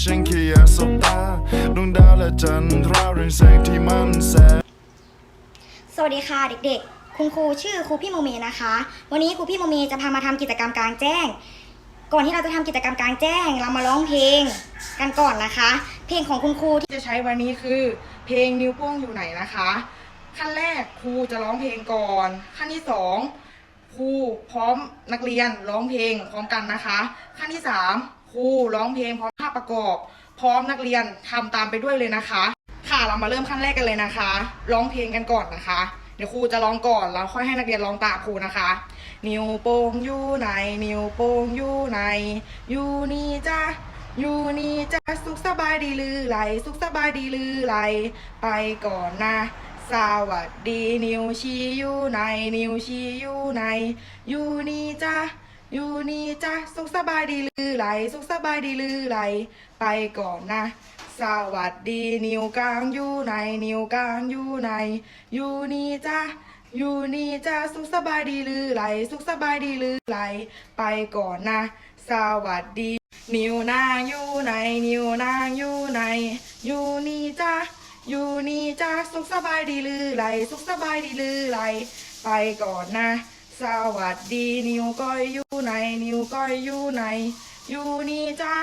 ฉันแค่อยากสบตาดวงดาวและจันทราเรืองแสงที่มันแสงสวัสดีค่ะเด็กๆ คุณครูชื่อครูพี่โมเมนะคะ วันนี้ครูพี่โมเมจะพามาทำกิจกรรมกลางแจ้ง ก่อนที่เราจะทำกิจกรรมกลางแจ้ง เรามาร้องเพลงกันก่อนนะคะ เพลงของคุณครูที่ที่จะใช้วันนี้คือเพลงนิ้วโป้งอยู่ไหนนะคะ ขั้นแรกครูจะร้องเพลงก่อน ขั้นที่สองครูพร้อมนักเรียนร้องเพลงพร้อมกันนะคะ ขั้นที่สาม ครูร้องเพลงพร้อมภาพประกอบ พร้อมนักเรียนทำตามไปด้วยเลยนะคะ ค่ะเรามาเริ่มขั้นแรกกันเลยนะคะ ร้องเพลงกันก่อนนะคะ เดี๋ยวครูจะร้องก่อนแล้วค่อยให้นักเรียนร้องตามครูนะคะ นิ้วโป้งอยู่ไหนนิ้วโป้งอยู่ไหนอยู่นี่จ้าอยู่นี่จ้าสุขสบายดีหรือไรสุขสบายดีหรือไรไปก่อนนะ สวัสดีนิ้วชี้อยู่ไหนนิ้วชี้อยู่ไหนอยู่นี่จ้า อยู่นี่จ้าสุขสบายดีหรือไรสุขสบายดีหรือไรไปก่อนนะ สวัสดีนิวกลางอยู่ไหนนิวกลางอยู่ไหนอยู่นี่จ้าอยู่นี่จ้าสุขสบายดีหรือไรสุขสบายดีหรือไรไปก่อนนะ สวัสดี นิวนางอยู่ไหนนิวนางอยู่ไหนอยู่นี่จ้าอยู่นี่จ้าสุขสบายดีหรือไรสุขสบายดีหรือไรไปก่อนนะ สวัสดีนิวก้อยอยู่ไหนนิวก้อยอยู่ไหนอยู่นี่จ้า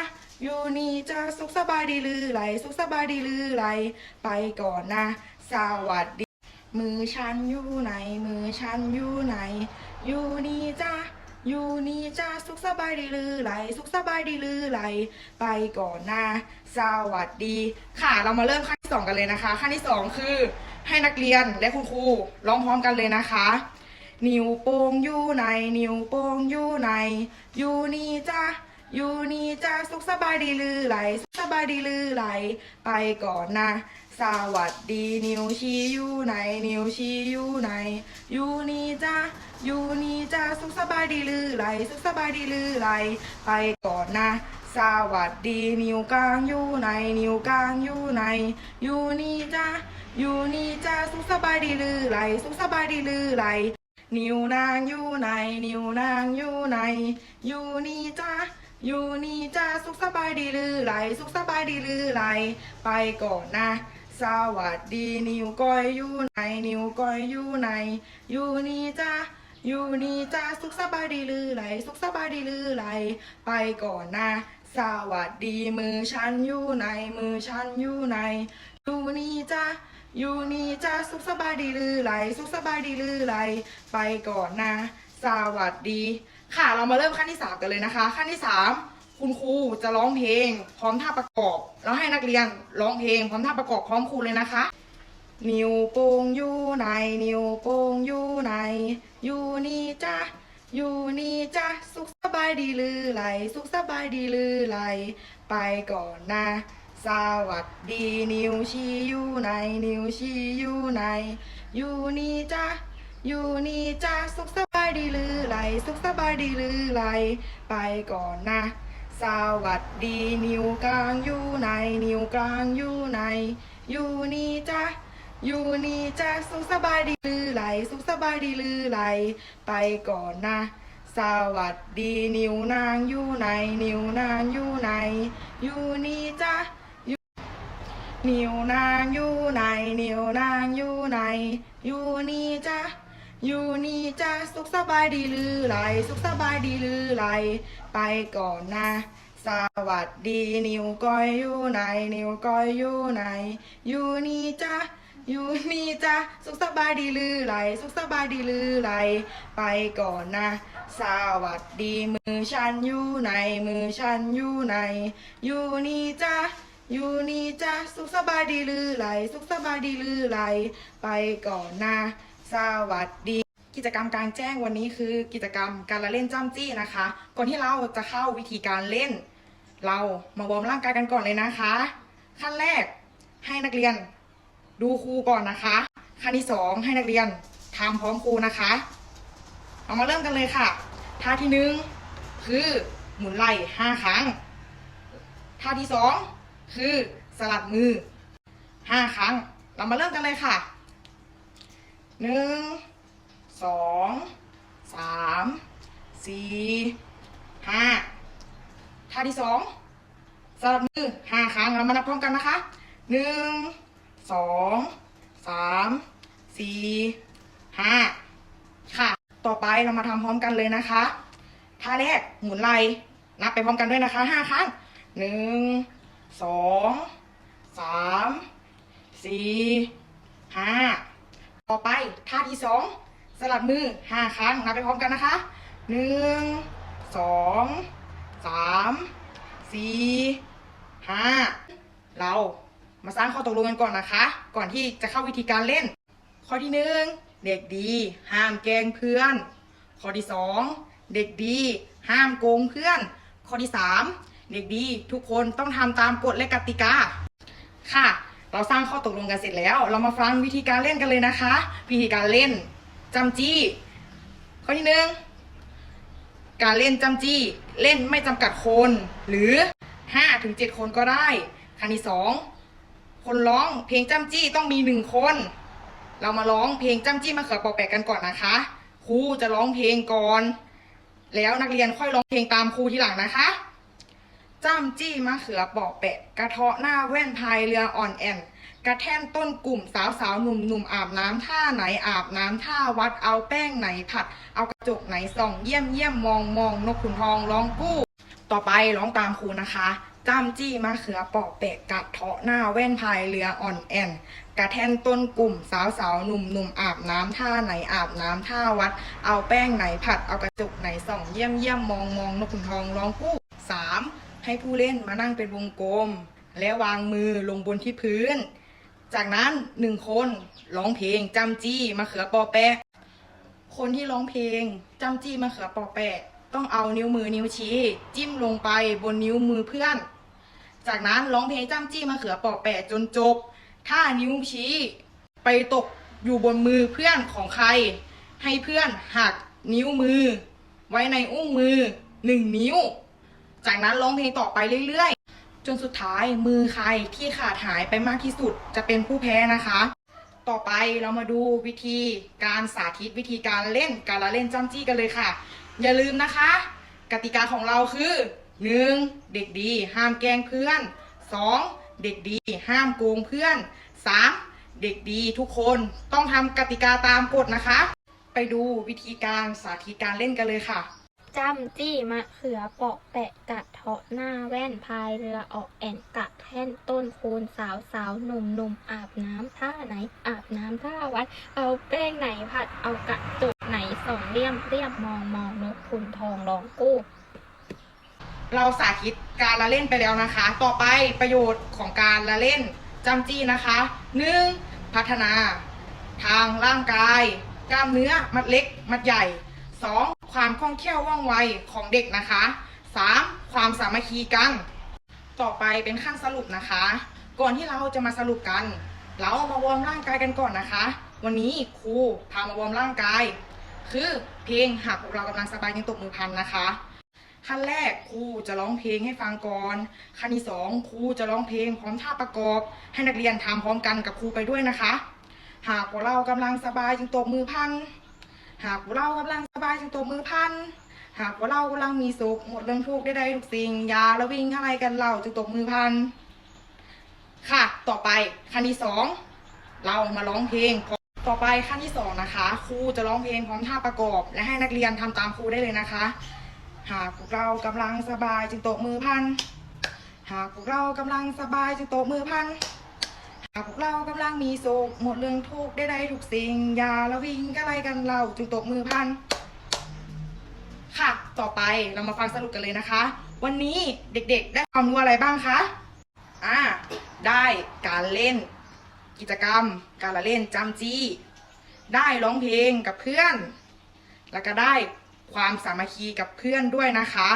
อยู่นี่จ้าสุขสบายดีหรือไรสุขสบายดีหรือไรไปก่อนนะ สวัสดี มือฉันอยู่ไหน มือฉันอยู่ไหน อยู่นี่จ้าอยู่นี่จ้าสุขสบายดีหรือไรสุขสบายดีหรือไรไปก่อนนะ สวัสดี ค่ะเรามาเริ่มขั้นที่สองกันเลยนะคะ ขั้นที่สองคือให้นักเรียนและคุณครูร้องพร้อมกันเลยนะคะ นิ้วโป้งอยู่ไหนนิ้วโป้งอยู่ไหนอยู่นี่จ้าอยู่นี่จ้าสุขสบายดีหรือไรสุขสบายดีหรือไรไปก่อนนะสวัสดีนิ้วชี้อยู่ไหนนิ้วชี้อยู่ไหนอยู่นี่จ้าอยู่นี่จ้าสุขสบายดีหรือไรสุขสบายดีหรือไรไปก่อนนะสวัสดีนิ้วกลางอยู่ไหนนิ้วกลางอยู่ไหนอยู่นี่จ้าอยู่นี่จ้าสุขสบายดีหรือไรสุขสบายดีหรือไร นิ้วนางอยู่ไหนนิ้วนางอยู่ไหนอยู่นี่จ้าอยู่นี่จ้าสุขสบายดีหรือไรสุขสบายดีหรือไรไปก่อนนะ สวัสดีนิ้วก้อยอยู่ไหนนิ้วก้อยอยู่ไหนอยู่นี่จ้าอยู่นี่จ้าสุขสบายดีหรือไรสุขสบายดีหรือไรไปก่อนนะสวัสดีมือฉันอยู่ไหนมือฉันอยู่ไหนอยู่นี่จ้า อยู่นี่จ้าสุขสบายดีหรือไรสุขสบายดีหรือไรไปก่อนนะ สวัสดี ค่ะเรามาเริ่มขั้นที่สามกันเลยนะคะ ขั้นที่สามคุณครูจะร้องเพลง พร้อมท่าประกอบ แล้วให้นักเรียนร้องเพลง พร้อมท่าประกอบพร้อมครูเลยนะคะ นิ้วโป้งอยู่ไหนนิ้วโป้งอยู่ไหนอยู่นี่จ้าอยู่นี่จ้าสุขสบายดีหรือไรสุขสบายดีหรือไรไปก่อนนะ สวัสดีนิวชีอยู่ไหนนิวชีอยู่ไหนอยู่นี่จ้าอยู่นี่จ้าสุขสบายดีหรือไรสุขสบายดีหรือไรไปก่อนนะสวัสดีนิวกลางอยู่ไหนนิวกลางอยู่ไหนอยู่นี่จ้าอยู่นี่จ้าสุขสบายดีหรือไรสุขสบายดีหรือไรไปก่อนนะสวัสดีนิวนางอยู่ไหนนิวนางอยู่ไหนอยู่นี่จ้า นิ้วนางอยู่ไหนนิ้วนางอยู่ไหนอยู่นี่จ้าอยู่นี่จ้าสุขสบายดีหรือไรสุขสบายดีหรือไรไปก่อนนะ สวัสดีนิ้วก้อยอยู่ไหนนิ้วก้อยอยู่ไหนอยู่นี่จ้าอยู่นี่จ้าสุขสบายดีหรือไรสุขสบายดีหรือไรไปก่อนนะ สวัสดีมือฉันอยู่ไหนมือฉันอยู่ไหนอยู่นี่จ้า อยู่นี่จ้าสุขสบายดีหรือไรสุขสบายดีหรือไรไปก่อนนะสวัสดี กิจกรรมกลางแจ้งวันนี้คือกิจกรรมการละเล่นจ้ำจี้นะคะ ก่อนที่เราจะเข้าวิธีการเล่น เรามาวอร์มร่างกายกันก่อนเลยนะคะ ขั้นแรกให้นักเรียนดูครูก่อนนะคะ ขั้นที่สองให้นักเรียนทำพร้อมครูนะคะ เอามาเริ่มกันเลยค่ะ ท่าที่หนึ่งคือหมุนไหล่ห้าครั้ง ท่าที่สอง คือสลัดมือห้าครั้ง เรามาเริ่มกันเลยค่ะหนึ่งสองสามสี่ห้าท่าที่สองสลับมือห้าครั้ง เรามานับพร้อมกันนะคะหนึ่งสองสามสี่ห้าค่ะ ต่อไปเรามาทำพร้อมกันเลยนะคะท่าแรกหมุนไหล่นับไปพร้อมกันด้วยนะคะห้าครั้งหนึ่ง สองสามสี่ห้าต่อไปท่าที่สองสลับมือห้าครั้งนับไปพร้อมกันนะคะหนึ่งสองสามสี่ห้าเรามาสร้างข้อตกลงกันก่อนนะคะ ก่อนที่จะเข้าวิธีการเล่น ข้อที่หนึ่งเด็กดี ห้ามแกงเพื่อน ข้อที่สองเด็กดี ห้ามโกงเพื่อน ข้อที่สาม เด็กดีทุกคนต้องทำตามกฎและกติกา ค่ะ เราสร้างข้อตกลงกันเสร็จแล้ว เรามาฟังวิธีการเล่นกันเลยนะคะ วิธีการเล่นจำจี้ ข้อที่หนึ่งการเล่นจำจี้ เล่นไม่จำกัดคน หรือ5ถึง7คนก็ได้ขั้นที่สองคนร้องเพลงจำจี้ต้องมีหนึ่งคน เรามาร้องเพลงจำจี้มาเขือเปอแปะกันก่อนนะคะครูจะร้องเพลงก่อน แล้วนักเรียนค่อยร้องเพลงตามครูทีหลังนะคะ จ้ำจี้มะเขือเปาะแปะ กระเทาะหน้าแว่นพายเรืออ่อนแอนกระแท่นต้นกลุ่มสาวสาวหนุ่มหนุ่มอาบน้ำท่าไหนอาบน้ำท่าวัดเอาแป้งไหนผัด เอากระจกไหนส่องเยี่ยมเยี่ยมมองมองนกขุนทองร้องกู้ ต่อไปร้องตามครูนะคะจ้ำจี้มะเขือเปาะแปะกระเทาะหน้าแว่นพายเรืออ่อนแอนกระแท่นต้นกลุ่มสาวสาวหนุ่มหนุ่มอาบน้ำท่าไหนอาบน้ำท่าวัด เอาแป้งไหนผัดเอากระจกไหนส่องเยี่ยมเยี่ยมมองมองนกขุนทองร้องกู้สาม ให้ผู้เล่นมานั่งเป็นวงกลม และววางมือลงบนที่พื้น จากนั้นหนึ่งคนร้องเพลงจำจี้มะเขือปอแปะ คนที่ร้องเพลงจำจี้มะเขือปอแปะ ต้องเอานิ้วมือนิ้วชี้ จิ้มลงไปบนนิ้วมือเพื่อน จากนั้นร้องเพลงจำจี้มะเขือปอแปะจนจบ ถ้านิ้วชี้ ไปตกอยู่บนมือเพื่อนของใคร ให้เพื่อนหักนิ้วมือ ไว้ในอุ้งมือหนึ่งนิ้ว จากนั้นร้องเพลงต่อไปเรื่อยๆ จนสุดท้ายมือใครที่ขาดหายไปมากที่สุดจะเป็นผู้แพ้นะคะ ต่อไปเรามาดูวิธีการสาธิตวิธีการเล่นการละเล่นจ้ำจี้กันเลยค่ะ อย่าลืมนะคะ กติกาของเราคือ 1. เด็กดีห้ามแกล้งเพื่อน 2. เด็กดีห้ามโกงเพื่อน 3. เด็กดีทุกคนต้องทำกติกาตามกฎนะคะ ไปดูวิธีการสาธิตการเล่นกันเลยค่ะ จ้ำจี้มะเขือเปาะแปะกัดเทาะหน้าแว่นพายเรือออกแอ่นกะแท่นต้นโคนสาวสาวหนุ่มหนุ่มอาบน้ำท่าไหน อาบน้ำท่าวัด เอาแป้งไหนผัดเอากระจุกไหนสองเลี่ยมเรียบมองมองนกขุนทองร้องกู้เราสาธิตการละเล่นไปแล้วนะคะ ต่อไปประโยชน์ของการละเล่นจำจี้นะคะ 1. พัฒนา ทางร่างกาย กล้ามเนื้อมัดเล็ก มัดใหญ่ 2. ความคล่องแคล่วว่องไวของเด็กนะคะ 3. ความสามัคคีกัน ต่อไปเป็นขั้นสรุปนะคะ ก่อนที่เราจะมาสรุปกัน เรามาวอร์มร่างกายกันก่อนนะคะ วันนี้ครูพามาวอร์มร่างกาย คือเพลงหากเรากำลังสบายยังตบมือพันนะคะขั้นแรกครูจะร้องเพลงให้ฟังก่อนขั้นที่สองครูจะร้องเพลงพร้อมท่าประกอบ ให้นักเรียนทำพร้อมกันกับครูไปด้วยนะคะ หากพวกเรากำลังสบายจึงตบมือพัน หากเรากำลังสบายจึงตบมือพัน หากพวกเรากำลังมีสุขหมดเรื่องทุกข์ได้ได้ทุกสิ่งอยาละวิ่งอะไรกันเราจึงตบมือพัน ค่ะ ต่อไปขั้นที่สองเรามาร้องเพลงต่อไปขั้นที่สองนะคะครูจะร้องเพลงพร้อมท่าประกอบ และให้นักเรียนทำตามครูได้เลยนะคะ หากพวกเรากำลังสบายจึงตบมือพัน หากพวกเรากำลังสบายจึงตบมือพันห เรากำลังมีสุขหมดเรื่องทุกได้ได้ทุกสิ่งอย่าละวิ่งก็ไรกันเราจึงตบมือพัน ค่ะ ต่อไปเรามาฟังสรุปกันเลยนะคะ วันนี้เด็กๆ ได้ความรู้อะไรบ้างคะอ่าได้การเล่น กิจกรรม การละเล่นจำจี้ ได้ร้องเพลงกับเพื่อน แล้วก็ได้ความสามัคคีกับเพื่อนด้วยนะคะ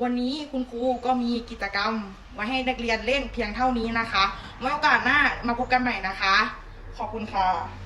วันนี้คุณครูก็มีกิจกรรมไว้ให้นักเรียนเล่นเพียงเท่านี้นะคะไว้โอกาสหน้ามาพบกันใหม่นะคะ ขอบคุณค่ะ